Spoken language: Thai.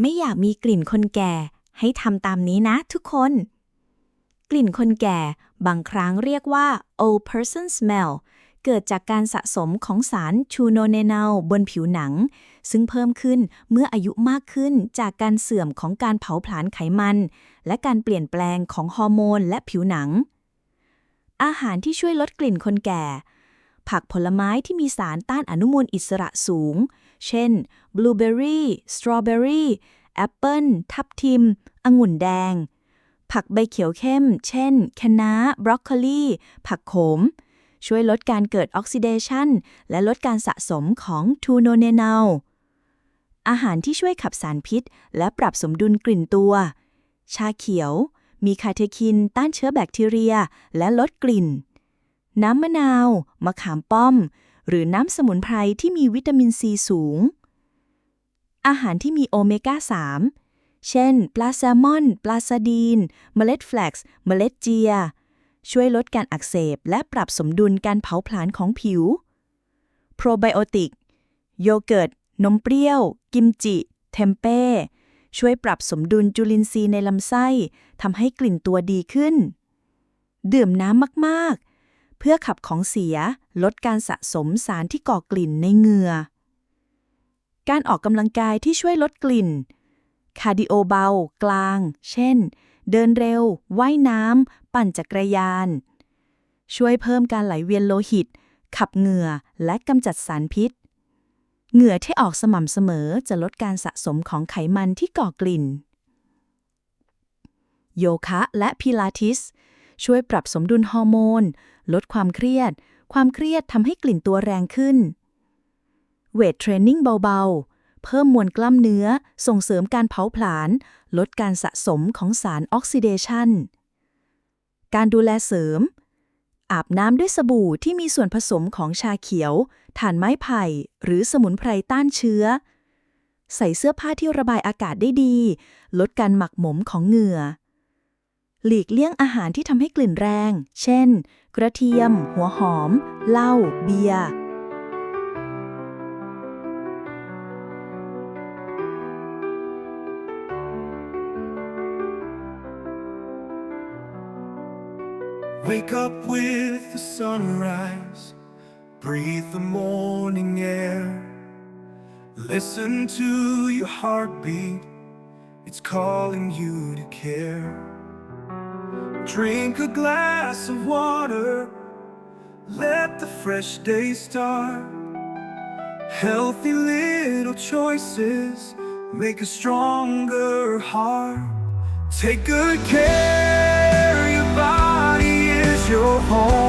ไม่อยากมีกลิ่นคนแก่ ให้ทำตามนี้นะทุกคน กลิ่นคนแก่บางครั้งเรียกว่า old person smell เกิดจากการสะสมของสารชูโนเนน l ลบนผิวหนัง ซึ่งเพิ่มขึ้นเมื่ออายุมากขึ้นจากการเสื่อมของการเผาผลาญไขมัน และการเปลี่ยนแปลงของฮอร์โมนและผิวหนัง อาหารที่ช่วยลดกลิ่นคนแก่ ผักผลไม้ที่มีสารต้านอนุมูลอิสระสูง เช่น บลูเบอร์รี่ สตรอเบอร์รี่ แอปเปิล ทับทิม องุ่นแดง ผักใบเขียวเข้ม เช่น คะน้า บรอกโคลี ผักโขม ช่วยลดการเกิดออกซิเดชันและลดการสะสมของทูโนเนน l ลอาหารที่ช่วยขับสารพิษ และปรับสมดุลกลิ่นตัว ชาเขียว มีคาเทคิน ต้านเชื้อแบคทีเรีย และลดกลิ่น น้ำมะนาว มะขามป้อม หรือน้ำสมุนไพรที่มีวิตามินซีสูง อาหารที่มีโอเมก้า 3 เช่น ปลาแซลมอน ปลาซาดีน เมล็ดแฟลกซ์ เมล็ดเจีย ช่วยลดการอักเสบและปรับสมดุลการเผาผลาญของผิว โปรไบโอติก โยเกิร์ต นมเปรี้ยว กิมจิ เทมเป้ ช่วยปรับสมดุลจุลินทรีย์ในลำไส้ทำให้กลิ่นตัวดีขึ้น ดื่มน้ำมากๆ เพื่อขับของเสียลดการสะสมสารที่ก่อกลิ่นในเหงื่อ การออกกำลังกายที่ช่วยลดกลิ่น คาร์ดิโอเบา กลาง เช่น เดินเร็ว ว่ายน้ำ ปั่นจักรยาน ช่วยเพิ่มการไหลเวียนโลหิต ขับเหงื่อ และกำจัดสารพิษ เหงื่อที่ออกสม่ำเสมอจะลดการสะสมของไขมันที่ก่อกลิ่น โยคะและพิลาทิส ช่วยปรับสมดุลฮอร์โมน ลดความเครียด ความเครียดทำให้กลิ่นตัวแรงขึ้น เวทเทรนนิ่งเบาๆ เพิ่มมวลกล้ามเนื้อ ส่งเสริมการเผาผลาญ ลดการสะสมของสารออกซิเดชัน การดูแลเสริม อาบน้ำด้วยสบู่ที่มีส่วนผสมของชาเขียว ถ่านไม้ไผ่ หรือสมุนไพรต้านเชื้อ ใส่เสื้อผ้าที่ระบายอากาศได้ดี ลดการหมักหมมของเหงื่อ หลีกเลี่ยงอาหารที่ทำให้กลิ่นแรง เช่น กระเทียม หัวหอม เหล้า เบียร์ Wake up with the sunrise, breathe the morning air. Listen to your heartbeat, it's calling you to care. Drink a glass of water, let the fresh day start. Healthy little choices make a stronger heart. Take good care, your body is your home.